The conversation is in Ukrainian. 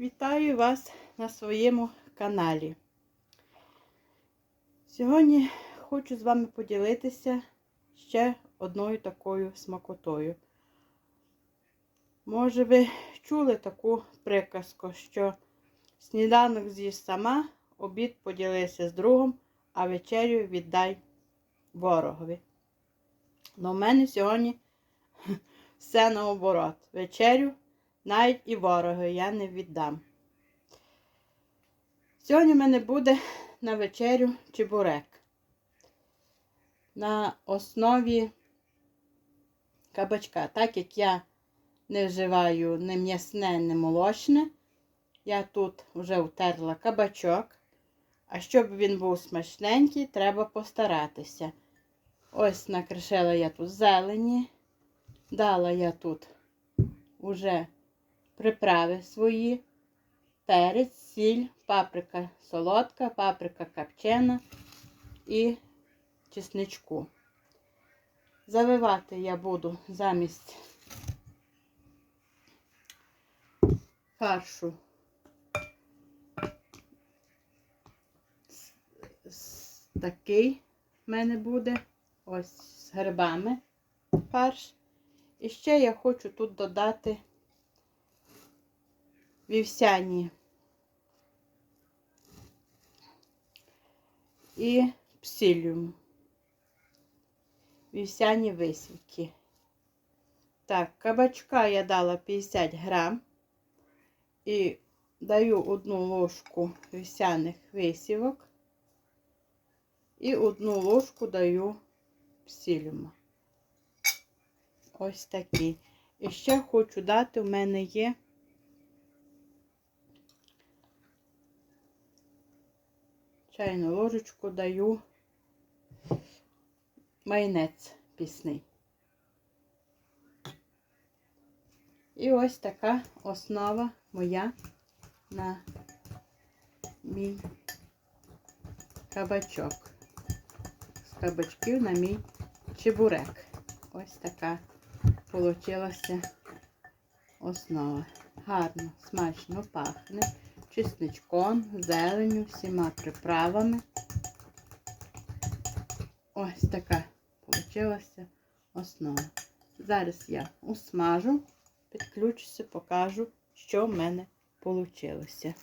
Вітаю вас на своєму каналі. Сьогодні хочу з вами поділитися ще одною такою смакотою. Може, ви чули таку приказку, що сніданок з'їж сама, обід поділися з другом, а вечерю віддай ворогові. Но в мене сьогодні все наоборот. Вечерю навіть і ворогу я не віддам. Сьогодні в мене буде на вечерю чебурек. На основі кабачка. Так як я не вживаю не м'ясне, не молочне, я тут вже втерла кабачок. А щоб він був смачненький, треба постаратися. Ось накришила я тут зелені. Дала я тут уже приправи свої, перець, сіль, паприка солодка, паприка копчена і чесничку. Завивати я буду замість фаршу такий в мене буде ось з грибами фарш. І ще я хочу тут додати вівсяні і псиліум. Вівсяні висівки. Так, кабачка я дала 50 грам і даю одну ложку вівсяних висівок і одну ложку даю псиліума. Ось такі. І ще хочу дати, у мене є чайну ложечку даю майонез пісний. І ось така основа моя на мій кабачок. З кабачків на мій чебурек. Ось така получилася основа. Гарно, смачно пахне чесничком, зеленю, всіма приправами. Ось така вийшла основа. Зараз я усмажу, підключуся, покажу, що в мене вийшло.